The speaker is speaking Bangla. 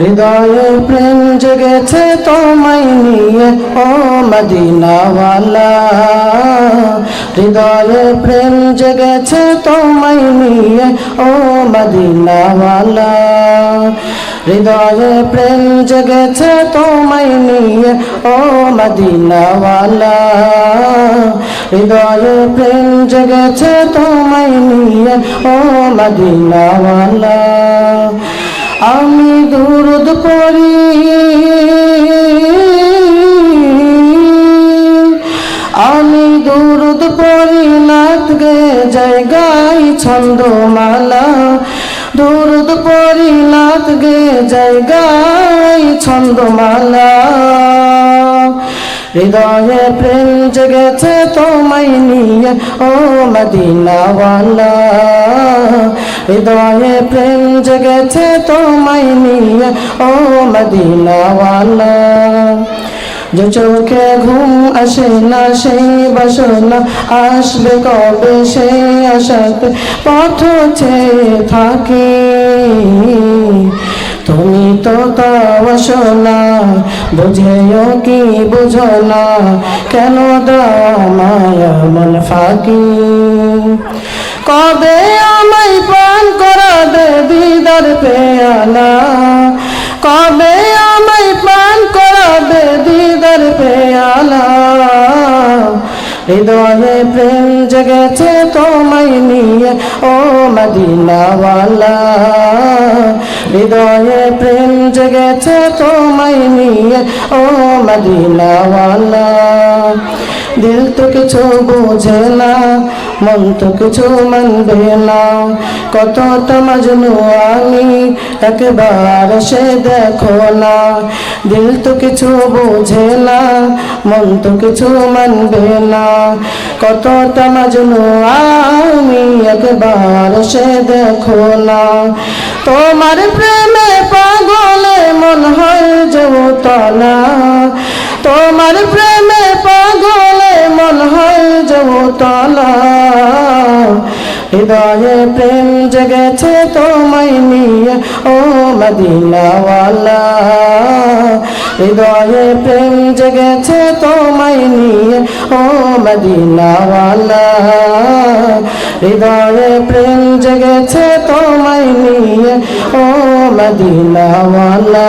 হৃদয়ে প্রেম জেগেছে তোমায় নিয়ে, ও মদিনাওয়ালা। হৃদয়ে প্রেম জেগেছে তোমায় নিয়ে, ও মদিনাওয়ালা। হৃদয়ে প্রেম জেগেছে তোমায় নিয়ে, ও মদিনাওয়ালা। হৃদয়ে প্রেম জেগেছে তোমায় নিয়ে, ও মদিনাওয়ালা। আমি দুরুদ পড়ি। আমি দুরুদ পড়ি, নাত গে জায়গায় ছন্দমালা। দুরুদ পড়ি, নাত গে জায়গায় ছন্দমালা। হৃদয়ে প্রেম জেগেছে তোমায় নিয়ে, ও মদিনাওয়ালা। হৃদয়ে প্রেম জেগেছে তোমায় নিয়ে, ও মদিনাওয়ালা। যে চোখে ঘুম আসে না, সেই বাসনা আসবে কবে? সেই আশাতে পথ চেয়ে থাকি। তো তাও না বুঝেও কি বুঝো না কেন দাও মায়া মন ফাঁকি? কবে আমায় পান করাবে দিদার পেয়ালা কবে আমায় পান করাবে দিদার পেয়ালা হৃদয়ে প্রেম জেগেছে তোমায় নিয়ে, ও মদিনাওয়ালা। হৃদয়ে প্রেম জেগেছে তোমায় নিয়ে, ও মদিনাওয়ালা। দিল তো কিছু বোঝে না, মন তো কিছু মানবে না। কতটা মজনু আমি একবার সে দেখো না। দিল তো কিছু বোঝে না, মন তো কিছু মানবে না। কতটা মজনু আমি একবার সে দেখো না। তোমার প্রেমে যৌতনা তোমার প্রেমে পাগলে মন হয় যৌতনা হৃদয়ে প্রেম জেগেছে তোমায় নিয়ে, ও মদিনাওয়ালা। হৃদয়ে প্রেম জেগেছে তোমায় নিয়ে, ও মদিনাওয়ালা। হৃদয়ে প্রেম জেগেছে তোমায় নিয়ে, ও মদিনাওয়ালা।